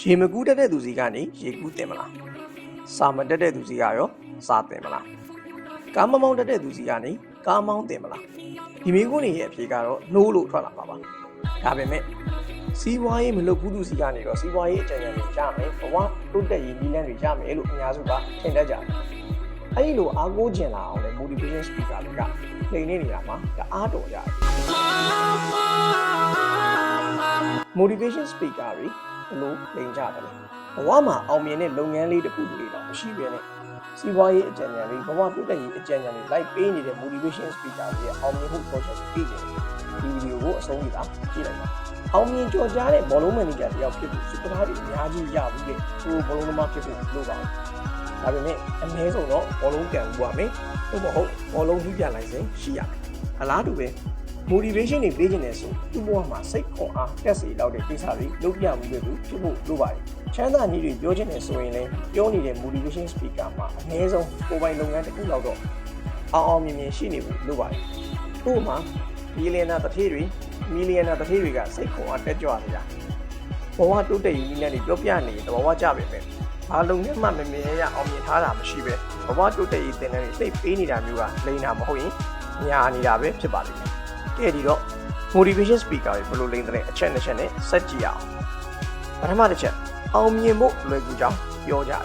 ရေမကူးတတ်တဲ့သူစီကနေရေကူးတင်မလားစာမတက်တဲ့သူစီကရောစာတင်မလားကားမမောင်းတတ်တဲ့သူစီကနေကားမောင်းတင်မလားဒီမိကုန်းနေရဲ့အဖြေကတော့ no လို့ထွက်လာမှာပါဒါပေမဲ့စီးပွားရေးမလုပ်ဘူးသူစီကနေတော့စီးပွားရေးအကြံဉာဏ်တွေရမယ်ဘဝတိုးတက်ရေးနည်းလမ်းတွေရမယ်လို့အများစုကထင်တတ်ကြတယ်အဲ့ဒီလိုအားကိုးကျင်လာအောင်လေ motivation speaker တွေကနှိမ်နေနေတာမှာတအားတော်ကြတယ် motivation speaker တွေ ဘယ်လိုလိန်ကြတယ်လဲဘဝမှာအောင်မြင်တဲ့လုပ်ငန်းလေးတစ်ခုတည်းတော့မရှိဘဲနဲ့စီးပွားရေးအကြံဉာဏ်တွေဘဝတိုးတက်ရေးအကြံဉာဏ်တွေလိုက်ပေးနေတဲ့ motivation speaker တွေရဲ့အောင်မြင်မှု process ကိုသိချင်တယ်ဒီဗီဒီယိုကိုအဆုံးထိသာကြည့်လိုက်ပါအောင်မြင်ကြော်ကြားတဲ့ဘောလုံးမန်နေဂျာတယောက်ဖြစ်ဖို့စူပနာတွေအများကြီးရဘူးလေသူဘောလုံးသမားဖြစ်ဖို့လိုပါဘူးဒါပေမဲ့အနည်းဆုံးတော့ဘောလုံးကန်ဦးရမယ်သို့မဟုတ်ဘောလုံးကြီးပြလိုက်စဉ်ရှိရမယ်အလားတူပဲ motivation တွေပေးခြင်းနဲ့ဆိုသူ့ဘဝမှာစိတ်ခွန်အားတက်စေလောက်တဲ့ကိစ္စတွေလုပ်ပြမှုတွေသူဖြစ်ဖို့လိုပါတယ်။ချမ်းသာနည်းတွေပြောခြင်းနဲ့ဆိုရင်လည်းပြောနေတဲ့ motivation speaker မှာအနည်းဆုံးကိုယ်ပိုင်လုပ်ငန်းတစ်ခုလောက်တော့အောင်အောင်မြင်မြင်ရှိနေဖို့လိုပါတယ်။ဥပမာဘီလီယံနာတစ်ထေးတွေမီလီယံနာတစ်ထေးတွေကစိတ်ခွန်အားတက်ကြွနေတာ။ဘဝတိုးတက်ရေးနည်းလမ်းတွေပြောပြနေရင်တဘာဝကြပဲပဲ။ဘာလုပ်ငန်းမှမမြင်ရအောင်မြင်ထားတာမရှိပဲဘဝတိုးတက်ရေးသင်တန်းတွေစိတ်ပေးနေတာမျိုးကလိန်တာမဟုတ်ရင်ညာနေတာပဲဖြစ်ပါလိမ့်မယ်။ ကဲဒီတော့ motivation speaker တွေဘယ်လိုလိမ့်တဲ့အချက်နှစ်ချက်နဲ့စက်ကြည့်ရအောင်ပထမတစ်ချက်အောင်မြင်ဖို့လွယ်ကူကြောင်းပြောကြတယ်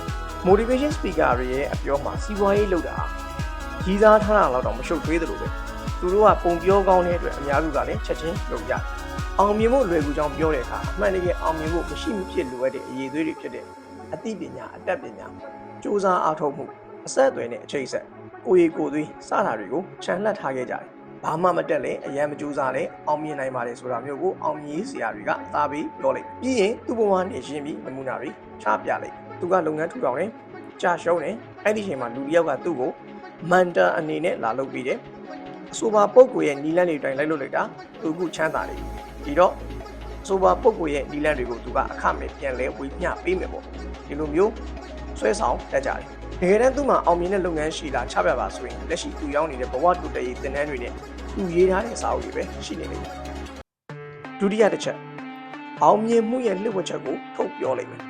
motivation speaker တွေရဲ့အပြောမှာစီးပွားရေးလုပ်တာကြီးစားထားတာတော့တော့မရှုပ်ထွေးသလိုပဲသူတို့ကပုံပြောကောင်းတဲ့အတွက်အများစုကလည်းချက်ချင်းလုပ်ကြတယ်အောင်မြင်ဖို့လွယ်ကူကြောင်းပြောတဲ့အခါအမှန်တကယ်အောင်မြင်ဖို့မရှိမဖြစ်လိုအပ်တဲ့အရေးအသွေးတွေဖြစ်တဲ့အသိပညာအတတ်ပညာစူးစမ်းအားထုတ်မှုအဆက်အသွယ်နဲ့အခြေဆက်ကိုယ်ရည်ကိုယ်သွေးစတာတွေကိုခြံလှပ်ထားခဲ့ကြတယ် ဘာမှမတက်လဲအရန်မကြိုးစားလဲအောင်မြင်နိုင်ပါတယ်ဆိုတာမျိုးကိုအောင်မြင်ရေးဆရာတွေကသာပြီးပြောလိုက်ပြီးရင်သူ့ဘဝနဲ့ရှင်းပြီးနမူနာတွေချပြလိုက်သူကလုပ်ငန်းထူထောင်တယ်ကြာရှုံးတယ်အဲ့ဒီချိန်မှာလူတစ်ယောက်ကသူ့ကိုမန်တာအနေနဲ့လာလုပ်ပြီးတယ်အဆိုပါပုံကိုရဲ့နီလန်းတွေတိုင်းလိုက်လုပ်လိုက်တာသူကချမ်းသာတယ်ဒီတော့အဆိုပါပုံကိုရဲ့နီလန်းတွေကိုသူကအခမဲ့ပြန်လဲဝေမျှပေးမယ်ပေါ့ဒီလိုမျိုး ဆွဲဆောင်တက်ကြတယ်တကယ်တမ်းသူ့မှာအောင်မြင်တဲ့လုပ်ငန်းရှိတာချပြပါဆိုရင်လက်ရှိသူရောက်နေတဲ့ဘဝတူတရေးသင်တန်းတွေနဲ့သူရေးထားတဲ့စာအုပ်တွေပဲရှိနေလိမ့်မယ်ဒုတိယတစ်ချက်အောင်မြင်မှုရဲ့လျှို့ဝှက်ချက်ကိုထုတ်ပြောလိုက်မယ်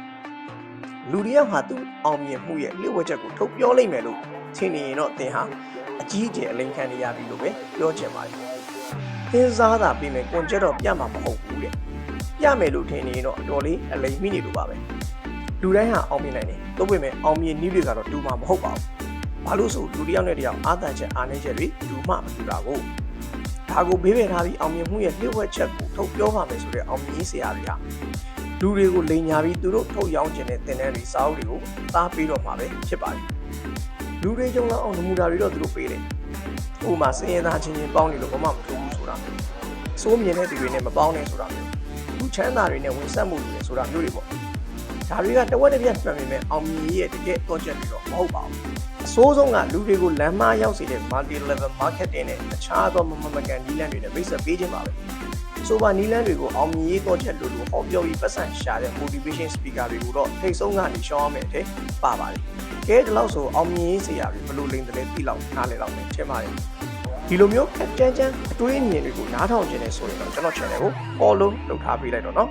လူတစ်ယောက်ဟာသူ့အောင်မြင်မှုရဲ့လျှို့ဝှက်ချက်ကိုထုတ်ပြောလိုက်မယ်လို့ထင်နေရင်တော့သင်ဟာအကြီးအကျယ်အလိမ်ခံနေရပြီလို့ပဲပြောချင်ပါတယ်သင်စားတာပြင်မယ်ကွန်ချက်တော့ပြမှာမဟုတ်ဘူးတဲ့ပြမယ်လို့ထင်နေရင်တော့အတော်လေးအလိမ်မိနေလို့ပါပဲ လူတိုင်းဟာအောင်မြင်နိုင်တယ်။သို့ပေမဲ့အောင်မြင်နည်းတွေကတော့တူမှာမဟုတ်ပါဘူး။ဘာလို့ဆိုလူတစ်ယောက်နဲ့တစ်ယောက်အာသန်ချက်အားနည်းချက်တွေတူမှမတူတာကိုဒါကိုဘေးပယ်ထားပြီးအောင်မြင်မှုရဲ့လျှို့ဝှက်ချက်ကိုထုတ်ပြောပါမယ်ဆိုတဲ့အောင်မြင်ရေးဆရာတွေကလူတွေကိုလိန်ညာပြီးသူတို့ထုတ်ရောင်းခြင်းတဲ့သင်တန်းတွေစာအုပ်တွေကိုသားပေးတော့မှာပဲဖြစ်ပါတယ်။လူတွေကြုံလောက်အောင်နမူနာတွေတော့သူတို့ပေးတယ်။ဥပမာစင်ရသားချင်းချင်းပေါင်းနေလို့ဘာမှမထူးဘူးဆိုတာမျိုး။စိုးမြင်တဲ့သူတွေနဲ့မပေါင်းနဲ့ဆိုတာမျိုး။လူချမ်းသာတွေနဲ့ဝင်ဆက်မှုတွေနဲ့ဆိုတာမျိုးတွေပေါ့။ ဒါတွေကတဝက်တစ်ပြက်မှန်ပေမဲ့အောင်မြင်ရေးရဲ့တကယ် project တွေတော့မဟုတ်ပါဘူးအစိုးဆုံးကလူတွေကိုလမ်းမရောက်စေတဲ့ multi level marketing နဲ့အခြားသောမမမကန်နီးလန်းတွေနဲ့မိတ်ဆက်ပေးခြင်းပါပဲဆိုပါနီးလန်းတွေကိုအောင်မြင်ရေး project လို့လို့ဟောပြောပြီးပတ်စံရှာတဲ့ motivation speaker တွေကိုတော့ထိတ်ဆုံးကနေရှောင်းအောင်မယ်တဲ့ပါပါတယ်ကဲဒီလောက်ဆိုအောင်မြင်ရေးဆရာတွေဘယ်လိုလိမ့်တယ်လဲသိလောက်နားလည်လောက်မယ်ထင်ပါတယ်ဒီလိုမျိုးကြမ်းကြမ်းအတွေးအမြင်တွေကိုနားထောင်ခြင်းနဲ့ဆိုရင်တော့ကျွန်တော် channel ကို follow လုပ်ထားပေးလိုက်တော့เนาะ